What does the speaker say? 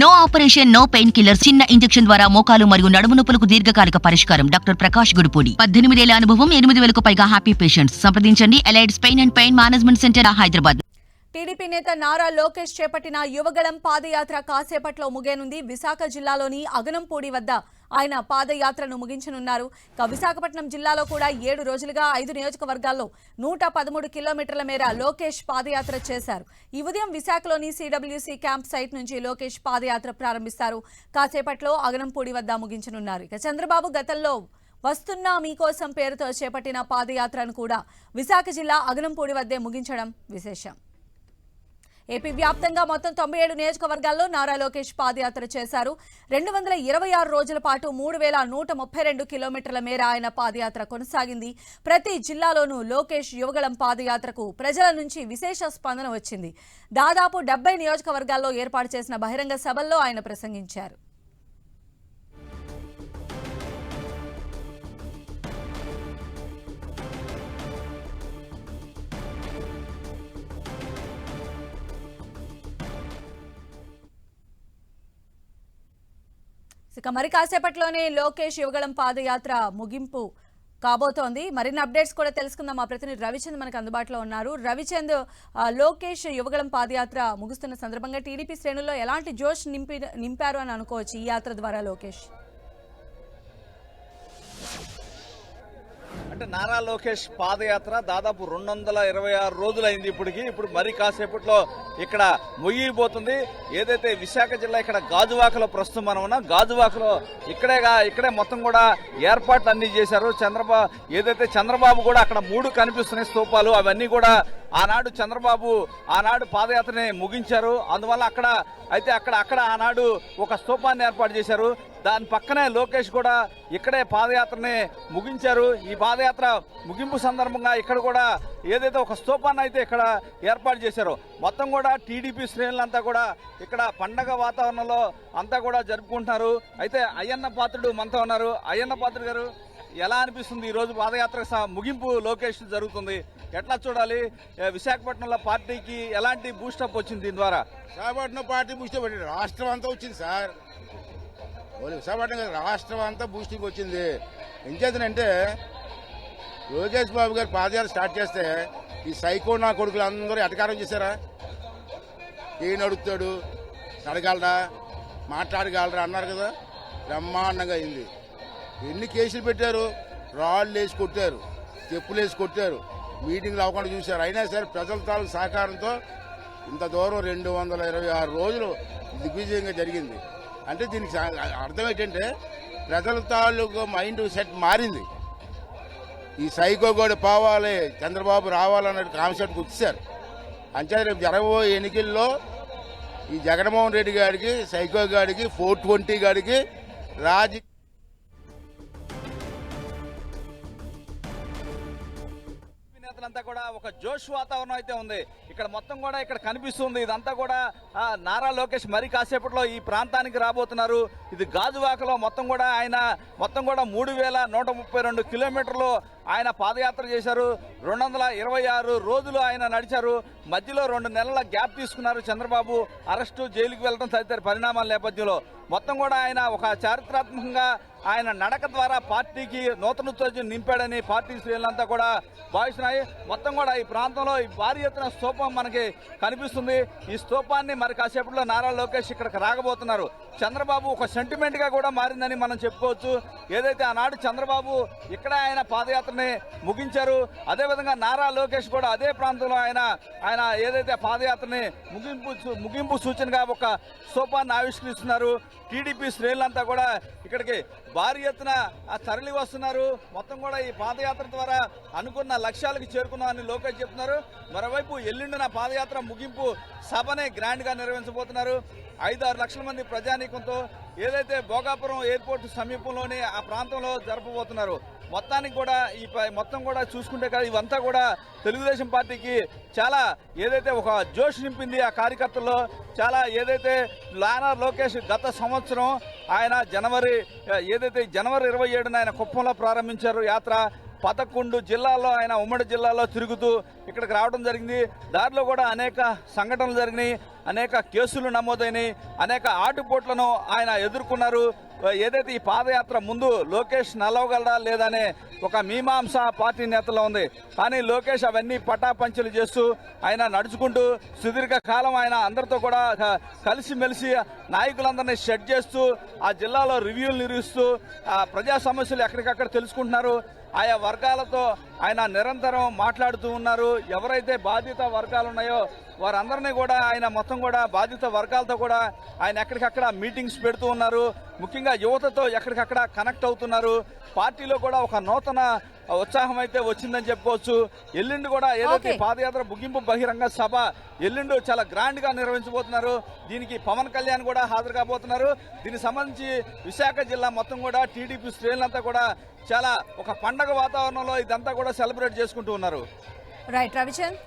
No operation no painkiller చిన్న injection ద్వారా మోకాలు మరియు నడుము నొప్పులకు దీర్ఘకాలిక పరిష్కారం. డాక్టర్ ప్రకాష్ గుడిపూడి పద్దెనిమిదేళ్ళ అనుభవం ఎనిమిది వేలకు పైగా హ్యాపీ పేషెంట్స్ సంప్రదించండి. Allied pain and pain management centre Hyderabad. TDP నేత నారా లోకేష్ చేపట్టిన యువగళం పాదయాత్ర కాసేపట్లో ముగియనుంది. విశాఖ జిల్లాలోని అగనంపూడి వద్ద ఆయన పాదయాత్రను ముగించనున్నారు. విశాఖపట్నం జిల్లాలో కూడా ఏడు రోజులుగా ఐదు నియోజకవర్గాల్లో నూట పదమూడు కిలోమీటర్ల మేర లోకేష్ పాదయాత్ర చేశారు. ఈ ఉదయం విశాఖలోని సిడబ్ల్యూసీ క్యాంప్ సైట్ నుంచి లోకేష్ పాదయాత్ర ప్రారంభిస్తారు. కాసేపట్లో అగనంపూడి వద్ద ముగించనున్నారు. ఇక చంద్రబాబు గతంలో వస్తున్నా మీకోసం పేరుతో చేపట్టిన పాదయాత్రను కూడా విశాఖ జిల్లా అగనంపూడి వద్దే ముగించడం విశేషం. ఏపీ వ్యాప్తంగా మొత్తం తొంభై ఏడు నియోజకవర్గాల్లో నారా లోకేష్ పాదయాత్ర చేశారు. రెండు వందల ఇరవై ఆరు రోజుల పాటు మూడు వేల నూట ముప్పై రెండు కిలోమీటర్ల మేర ఆయన పాదయాత్ర కొనసాగింది. ప్రతి జిల్లాలోనూ లోకేష్ యువగళం పాదయాత్రకు ప్రజల నుంచి విశేష స్పందన వచ్చింది. దాదాపు డెబ్బై నియోజకవర్గాల్లో ఏర్పాటు చేసిన బహిరంగ సభల్లో ఆయన ప్రసంగించారు. ఇక మరి కాసేపట్లోనే లోకేష్ యువగళం పాదయాత్ర ముగింపు కాబోతోంది. మరిన్ని అప్డేట్స్ కూడా తెలుసుకుందాం. మా ప్రతినిధి రవిచంద్ మనకు అందుబాటులో ఉన్నారు. రవిచంద్ లోకేష్ యువగళం పాదయాత్ర ముగుస్తున్న సందర్భంగా టీడీపీ శ్రేణుల్లో ఎలాంటి జోష్ నింపి నింపారు అని అనుకోవచ్చు ఈ యాత్ర ద్వారా లోకేష్? అంటే నారా లోకేష్ పాదయాత్ర దాదాపు రెండు వందల ఇరవై ఆరు రోజులైంది ఇప్పటికి. ఇప్పుడు మరి కాసేపట్లో ఇక్కడ ముగిపోతుంది ఏదైతే విశాఖ జిల్లా ఇక్కడ గాజువాకలో ప్రస్తుతం మనం ఉన్నాం గాజువాకలో ఇక్కడే ఇక్కడే మొత్తం కూడా ఏర్పాట్లు అన్ని చేశారు. చంద్రబాబు ఏదైతే చంద్రబాబు కూడా అక్కడ మూడు కనిపిస్తున్నాయి స్తూపాలు అవన్నీ కూడా ఆనాడు చంద్రబాబు ఆనాడు పాదయాత్రని ముగించారు. అందువల్ల అక్కడ అయితే అక్కడ అక్కడ ఆనాడు ఒక స్తూపాన్ని ఏర్పాటు చేశారు. దాని పక్కనే లోకేష్ కూడా ఇక్కడే పాదయాత్రని ముగించారు. ఈ పాదయాత్ర ముగింపు సందర్భంగా ఇక్కడ కూడా ఏదైతే ఒక స్తూపాన్ని అయితే ఇక్కడ ఏర్పాటు చేశారో మొత్తం కూడా టీడీపీ శ్రేణులంతా కూడా ఇక్కడ పండగ వాతావరణంలో అంతా కూడా జరుపుకుంటున్నారు. అయితే అయ్యన్న పాత్రుడు మనతో ఉన్నారు. అయ్యన్న పాత్రుడు గారు ఎలా అనిపిస్తుంది ఈ రోజు పాదయాత్ర స- ముగింపు లోకేష్ జరుగుతుంది? ఎట్లా చూడాలి? విశాఖపట్నంలో పార్టీకి ఎలాంటి బూస్టప్ వచ్చింది దీని ద్వారా? విశాఖపట్నం పార్టీ బూస్టప్ రాష్ట్రం అంతా వచ్చింది సార్. విశాఖపట్నం రాష్ట్రం అంతా బూస్టింగ్ వచ్చింది. ఏం ఎంచేతనంటే లోకేష్ బాబు గారు పాదయాత్ర స్టార్ట్ చేస్తే ఈ సైకో నా కొడుకులు అందరూ ఎటకారం చేశారా? ఈయన అడుగుతాడు అడగలరా మాట్లాడగలరా అన్నారు కదా బ్రహ్మాండంగా అయింది. ఎన్ని కేసులు పెట్టారు? రాళ్ళు వేసి కొట్టారు చెప్పులు వేసి కొట్టారు మీటింగ్లు అవ్వకుండా చూశారు. అయినా సరే ప్రజల తాలూ సహకారంతో ఇంత దూరం రెండు వందల ఇరవై ఆరు రోజులు దిగ్విజయంగా జరిగింది. అంటే దీనికి అర్థం ఏంటంటే ప్రజల తాలూకు మైండ్ సెట్ మారింది. ఈ సైకో కూడా పోవాలి చంద్రబాబు రావాలన్నట్టు కాన్సెప్ట్ వచ్చారు అంతే రేపు జరగబోయే ఎన్నికల్లో ఈ జగన్మోహన్ రెడ్డి గారికి సైకో గాడికి ఫోర్ ట్వంటీ గారికి రాజ అంతా కూడా ఒక జోష్ వాతావరణం అయితే ఉంది. ఇక్కడ మొత్తం కూడా ఇక్కడ కనిపిస్తుంది. ఇదంతా కూడా నారా లోకేష్ మరి కాసేపట్లో ఈ ప్రాంతానికి రాబోతున్నారు. ఇది గాజువాకలో మొత్తం కూడా ఆయన మొత్తం కూడా మూడు వేల నూట ముప్పై రెండు కిలోమీటర్లు ఆయన పాదయాత్ర చేశారు. రెండు వందల ఇరవై ఆరు రోజులు ఆయన నడిచారు. మధ్యలో రెండు నెలల గ్యాప్ తీసుకున్నారు చంద్రబాబు. అరెస్టు జైలుకి వెళ్ళడం తదితర పరిణామాల నేపథ్యంలో. మొత్తం కూడా ఆయన ఒక చారిత్రాత్మకంగా ఆయన నడక ద్వారా పార్టీకి నూతన ఉత్తేజం నింపాడని పార్టీ శ్రేణులంతా కూడా భావిస్తున్నాయి. మొత్తం కూడా ఈ ప్రాంతంలో ఈ భారీ ఎత్తున స్తూపం మనకి కనిపిస్తుంది. ఈ స్తూపాన్ని మరి కాసేపట్లో నారా లోకేష్ ఇక్కడికి రాగబోతున్నారు చంద్రబాబు ఒక సెంటిమెంట్గా కూడా మారిందని మనం చెప్పుకోవచ్చు. ఏదైతే ఆనాడు చంద్రబాబు ఇక్కడ ఆయన పాదయాత్రని ముగించారు అదేవిధంగా నారా లోకేష్ కూడా అదే ప్రాంతంలో ఆయన ఆయన ఏదైతే పాదయాత్రని ముగింపు ముగింపు సూచనగా ఒక స్తూపాన్ని ఆవిష్కరిస్తున్నారు. టీడీపీ శ్రేణులంతా కూడా ఇక్కడికి భారీ ఎత్తున ఆ తరలి వస్తున్నారు. మొత్తం కూడా ఈ పాదయాత్ర ద్వారా అనుకున్న లక్ష్యాలకు చేరుకున్నామని లోకేష్ చెప్తున్నారు. మరోవైపు ఎల్లుండిన పాదయాత్ర ముగింపు సభనే గ్రాండ్గా నిర్వహించబోతున్నారు. ఐదు ఆరు లక్షల మంది ప్రజానీకంతో ఏదైతే భోగాపురం ఎయిర్పోర్ట్ సమీపంలోనే ఆ ప్రాంతంలో జరపబోతున్నారు మొత్తానికి కూడా ఈ మొత్తం కూడా చూసుకుంటే కదా ఇవంతా కూడా తెలుగుదేశం పార్టీకి చాలా ఏదైతే ఒక జోష్ నింపింది ఆ కార్యకర్తల్లో చాలా ఏదైతే లానా లోకేష్ గత సంవత్సరం ఆయన జనవరి ఏదైతే జనవరి ఇరవై ఏడున ఆయన కుప్పంలో ప్రారంభించారు యాత్ర పదకొండు జిల్లాల్లో ఆయన ఉమ్మడి జిల్లాలో తిరుగుతూ ఇక్కడికి రావడం జరిగింది. దారిలో కూడా అనేక సంఘటనలు జరిగినాయి. అనేక కేసులు నమోదైనాయి. అనేక ఆటుపోట్లను ఆయన ఎదుర్కొన్నారు. ఏదైతే ఈ పాదయాత్ర ముందు లోకేష్ నలవగలడా లేదనే ఒక మీమాంస పార్టీ నేతలో ఉంది. కానీ లోకేష్ అవన్నీ పటాపంచలు చేస్తూ ఆయన నడుచుకుంటూ సుదీర్ఘ కాలం ఆయన అందరితో కూడా కలిసిమెలిసి నాయకులందరినీ షెడ్ చేస్తూ ఆ జిల్లాలో రివ్యూలు నిర్వహిస్తూ ఆ ప్రజా సమస్యలు ఎక్కడికక్కడ తెలుసుకుంటున్నారు. ఆయా వర్గాలతో ఆయన నిరంతరం మాట్లాడుతూ ఉన్నారు. ఎవరైతే బాధిత వర్గాలు ఉన్నాయో వారందరినీ కూడా ఆయన మొత్తం కూడా బాధిత వర్గాలతో కూడా ఆయన ఎక్కడికక్కడ మీటింగ్స్ పెడుతూ ఉన్నారు. ముఖ్యంగా యువతతో ఎక్కడికక్కడ కనెక్ట్ అవుతున్నారు. పార్టీలో కూడా ఒక నూతన ఉత్సాహం అయితే వచ్చిందని చెప్పుకోవచ్చు. ఎల్లుండి కూడా ఏదైతే. పాదయాత్ర ముగింపు బహిరంగ సభ ఎల్లుండి చాలా గ్రాండ్గా నిర్వహించబోతున్నారు. దీనికి పవన్ కళ్యాణ్ కూడా హాజరు కాబోతున్నారు. దీనికి సంబంధించి విశాఖ జిల్లా మొత్తం కూడా టీడీపీ శ్రేణులంతా కూడా చాలా ఒక పండగ వాతావరణంలో ఇదంతా కూడా సెలబ్రేట్ చేసుకుంటూ ఉన్నారు. రైట్ రవిచంద్